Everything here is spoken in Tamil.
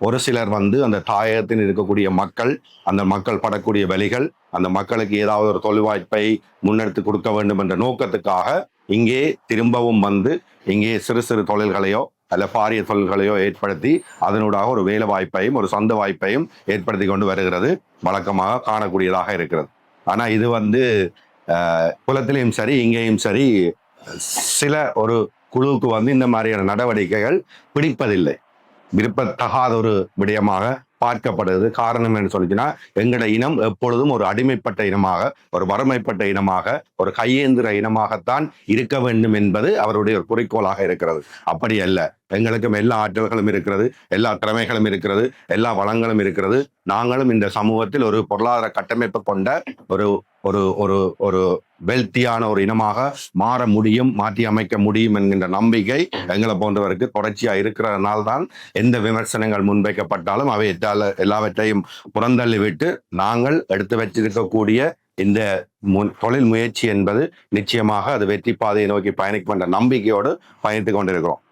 ஒரு சிலர் வந்து அந்த தாயகத்தில் இருக்கக்கூடிய மக்கள் அந்த மக்கள் படக்கூடிய வழிகள் அந்த மக்களுக்கு ஏதாவது ஒரு தொழில் வாய்ப்பை முன்னெடுத்து கொடுக்க வேண்டும் என்ற நோக்கத்துக்காக இங்கே திரும்பவும் வந்து இங்கே சிறு சிறு தொழில்களையோ அல்ல பாரிய தொழில்களையோ ஏற்படுத்தி அதனூடாக ஒரு வேலை வாய்ப்பையும் ஒரு சொந்த வாய்ப்பையும் ஏற்படுத்தி கொண்டு வருகிறது. வழக்கமாக காணக்கூடியதாக இருக்கிறது. ஆனால் இது வந்து குலத்திலையும் சரி இங்கேயும் சரி சில ஒரு குழுவுக்கு வந்து இந்த மாதிரியான நடவடிக்கைகள் பிடிப்பதில்லை. விருப்பத்தகாத ஒரு விடயமாக பார்க்கப்படுது காரணம் என்ன சொல்லிச்சுன்னா எங்களோட இனம் எப்பொழுதும் ஒரு அடிமைப்பட்ட இனமாக ஒரு வறுமைப்பட்ட இனமாக ஒரு கையேந்திர இனமாகத்தான் இருக்க வேண்டும் என்பது அவருடைய ஒரு குறிக்கோளாக இருக்கிறது. அப்படி அல்ல. எங்களுக்கும் எல்லா ஆற்றல்களும் இருக்கிறது எல்லா திறமைகளும் இருக்கிறது எல்லா வளங்களும் இருக்கிறது. நாங்களும் இந்த சமூகத்தில் ஒரு பொருளாதார கட்டமைப்பு கொண்ட ஒரு ஒரு ஒரு ஒரு வெல்த்தியான ஒரு இனமாக மாற முடியும் மாற்றி அமைக்க முடியும் என்கின்ற நம்பிக்கை எங்களை போன்றவருக்கு தொடர்ச்சியாக இருக்கிறதுனால தான் எந்த விமர்சனங்கள் முன்வைக்கப்பட்டாலும் அவை எட்டால எல்லாவற்றையும் புறந்தள்ளி விட்டு நாங்கள் எடுத்து வச்சிருக்கக்கூடிய இந்த முன் தொழில் முயற்சி என்பது நிச்சயமாக அது வெற்றி பாதையை நோக்கி பயணிக்கும் என்ற நம்பிக்கையோடு பயணித்துக் கொண்டிருக்கிறோம்.